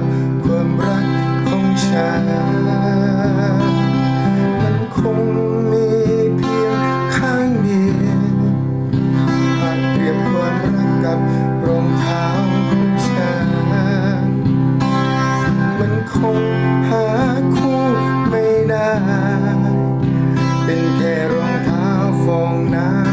ับความรักของฉัน มันคงมีเพียงข้างเดียวหากเปรียบความรักกับรองเท้าของฉัน มันคงหาคู่ไม่ได้ เป็นแค่รองเท้าฟองน้ำ